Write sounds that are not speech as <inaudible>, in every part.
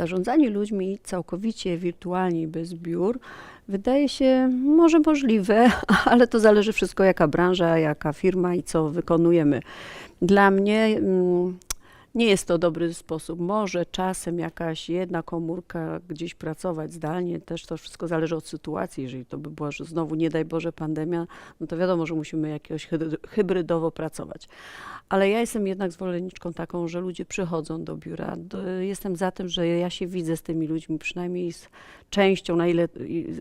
Zarządzanie ludźmi całkowicie wirtualnie bez biur wydaje się może możliwe, <laughs> ale to zależy wszystko jaka branża, jaka firma i co wykonujemy. Dla mnie mm, nie jest to dobry sposób. Może czasem jakaś jedna komórka gdzieś pracować zdalnie, też to wszystko zależy od sytuacji. Jeżeli to by była, że znowu nie daj Boże pandemia, no to wiadomo, że musimy jakiegoś hybrydowo pracować. Ale ja jestem jednak zwolenniczką taką, że ludzie przychodzą do biura. Jestem za tym, że ja się widzę z tymi ludźmi, przynajmniej z częścią, na ile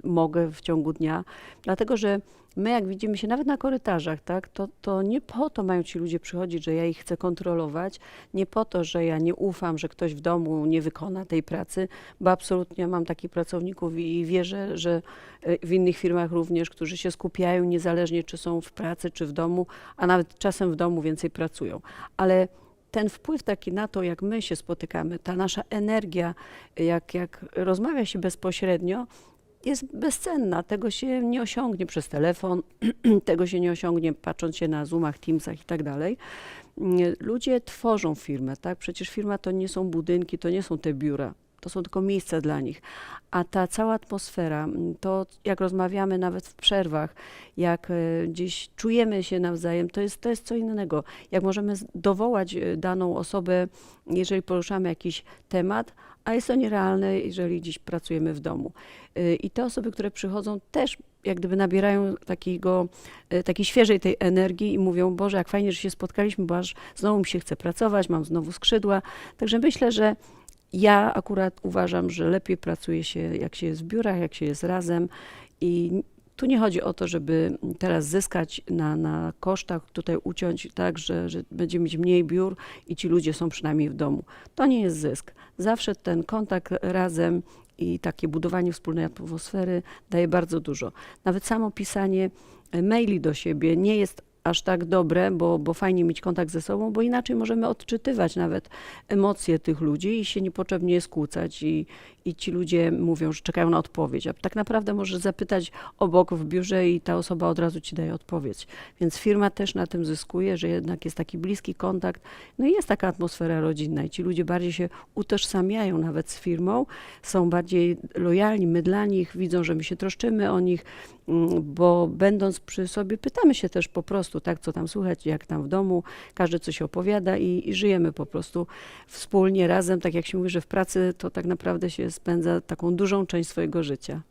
mogę w ciągu dnia, dlatego że my jak widzimy się nawet na korytarzach, tak, to, to nie po to mają ci ludzie przychodzić, że ja ich chcę kontrolować, nie po to, że ja nie ufam, że ktoś w domu nie wykona tej pracy, bo absolutnie mam takich pracowników i, wierzę, że y, w innych firmach również, którzy się skupiają niezależnie czy są w pracy, czy w domu, a nawet czasem w domu więcej pracują. Ale ten wpływ taki na to, jak my się spotykamy, ta nasza energia, jak, jak rozmawia się bezpośrednio, jest bezcenna. Tego się nie osiągnie przez telefon, <clears throat> tego się nie osiągnie patrząc się na Zoomach, Teamsach i tak dalej. Nie, Ludzie tworzą firmę, tak? Przecież firma to nie są budynki, to nie są te biura. To są tylko miejsca dla nich. A ta cała atmosfera, to jak rozmawiamy nawet w przerwach, jak e, gdzieś czujemy się nawzajem, to jest, to jest co innego. Jak możemy dowołać e, daną osobę, jeżeli poruszamy jakiś temat, a jest to nierealne, jeżeli dziś pracujemy w domu. Y, I te osoby, które przychodzą, też jak gdyby nabierają takiego, takiej świeżej tej energii i mówią, Boże, jak fajnie, że się spotkaliśmy, bo aż znowu mi się chce pracować, mam znowu skrzydła. Także myślę, że ja akurat uważam, że lepiej pracuje się, jak się jest w biurach, jak się jest razem i tu nie chodzi o to, żeby teraz zyskać na, na kosztach, tutaj uciąć tak, że, że będziemy mieć mniej biur i ci ludzie są przynajmniej w domu. To nie jest zysk. Zawsze ten kontakt razem i takie budowanie wspólnej atmosfery daje bardzo dużo. Nawet samo pisanie maili do siebie nie jest aż tak dobre, bo, bo fajnie mieć kontakt ze sobą, bo inaczej możemy odczytywać nawet emocje tych ludzi i się niepotrzebnie skłócać. I, i ci ludzie mówią, że czekają na odpowiedź, a tak naprawdę możesz zapytać obok w biurze i ta osoba od razu ci daje odpowiedź. Więc firma też na tym zyskuje, że jednak jest taki bliski kontakt, no i jest taka atmosfera rodzinna i ci ludzie bardziej się utożsamiają nawet z firmą, są bardziej lojalni, my dla nich, widzą, że my się troszczymy o nich, mm, bo będąc przy sobie pytamy się też po prostu, tak, co tam słychać, jak tam w domu, każdy coś opowiada i, i żyjemy po prostu wspólnie, razem, tak jak się mówi, że w pracy to tak naprawdę się spędza taką dużą część swojego życia.